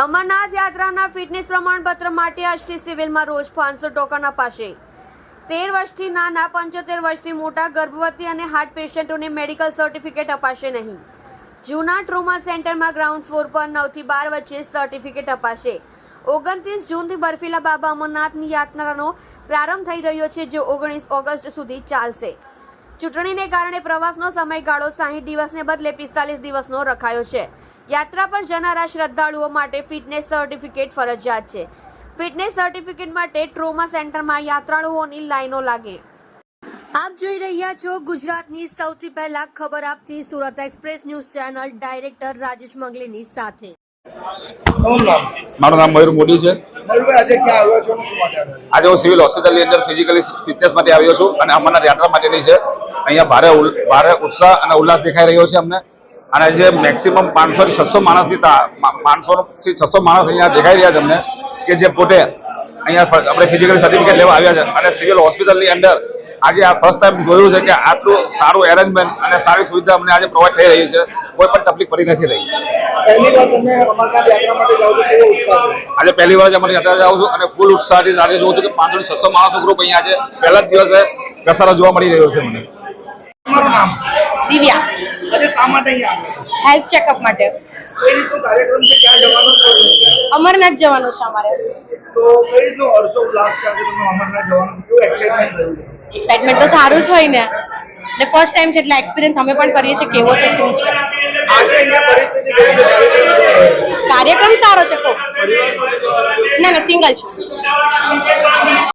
અમરનાથ યાત્રાના ફિટનેસ પ્રમાણપત્ર માટે આજથી સિવિલમાં રોજ પાંચસો ટોકન અપાશે તેર વર્ષથી નાના, પંચોતેર વર્ષથી મોટા, ગર્ભવતી અને હાર્ટ પેશન્ટોને મેડિકલ સર્ટિફિકેટ અપાશે નહીં. જૂના ટ્રોમા સેન્ટરમાં ગ્રાઉન્ડ ફ્લોર પર નવથી બાર વચ્ચે સર્ટિફિકેટ અપાશે. ઓગણત્રીસ જૂનથી બર્ફીલા બાબા અમરનાથની યાત્રાનો પ્રારંભ થઈ રહ્યો છે, જે ઓગણીસ ઓગસ્ટ સુધી ચાલશે. ચૂંટણીને કારણે પ્રવાસનો સમયગાળો સાહીઠ દિવસને બદલે પિસ્તાલીસ દિવસનો રખાયો છે. યાત્રા પર જનારા શ્રદ્ધાળુઓ માટે ફિટનેસ સર્ટિફિકેટ ફરજિયાત છે. ફિટનેસ સર્ટિફિકેટ માટે ટ્રોમા સેન્ટરમાં યાત્રાળુઓની લાઈનો લાગે. આપ જોઈ રહ્યા છો ગુજરાતની સૌથી પહેલા ખબર આપતી Surat express news channel director Rajesh મંગલીની સાથે. મારું નામ મયુર મોદી છે. આજે હું સિવિલ હોસ્પિટલની અંદર ફિઝિકલી ફિટનેસ માટે આવ્યો છું અને અમારા યાત્રા માટેની છે. અહીંયા ભારે ભારે ઉત્સાહ અને ઉલ્લાસ દેખાઈ રહ્યો છે અમને. અને જે મેક્સિમમ પાંચસો થી છસો માણસની પાંચસો થી છસો માણસ અહીંયા દેખાઈ રહ્યા છે અમને કે જે પોતે અહીંયા આપણે ફિઝિકલી સર્ટિફિકેટ લેવા આવ્યા છે. અને સિવિલ હોસ્પિટલની અંદર આજે આ ફર્સ્ટ ટાઈમ જોયું છે કે આટલું સારું એરેન્જમેન્ટ અને સારી સુવિધા અમને આજે પ્રોવાઈડ થઈ રહી છે. કોઈ પણ તકલીફ પડી નથી રહી. આજે પહેલી વાર જ અમારી યાત્રા જાઉં છું અને ફૂલ ઉત્સાહથી સાથે જોઉં છું કે પાંચસો થી છસો માણસનો ગ્રુપ અહીંયા આજે પહેલા જ દિવસે ઘસારો જોવા મળી રહ્યો છે મને. નામ દિવ્યા. આજે શા માટે અહીંયા આવ્યા? હેલ્થ ચેકઅપ માટે. કઈ રીતનો કાર્યક્રમ છે? ક્યાં જવાનો છે? અમરનાથ જવાનું છે અમારે. તો કઈ રીતનો હર્ષો ઉલ્લાસ છે આજે તમે અમરનાથ જવાનું? કેવું એક્સાઇટમેન્ટ રહ્યું? એક્સાઇટમેન્ટ તો સારું જ હોય ને. એટલે ફર્સ્ટ ટાઈમ છે એટલે એક્સપિરિયન્સ અમે પણ કરીએ છીએ કેવો છે શું છે? આજે અહીંયા પરિસ્થિતિ કેવી છે? કાર્યક્રમ સારો છે છો? ના ના સિંગલ છે.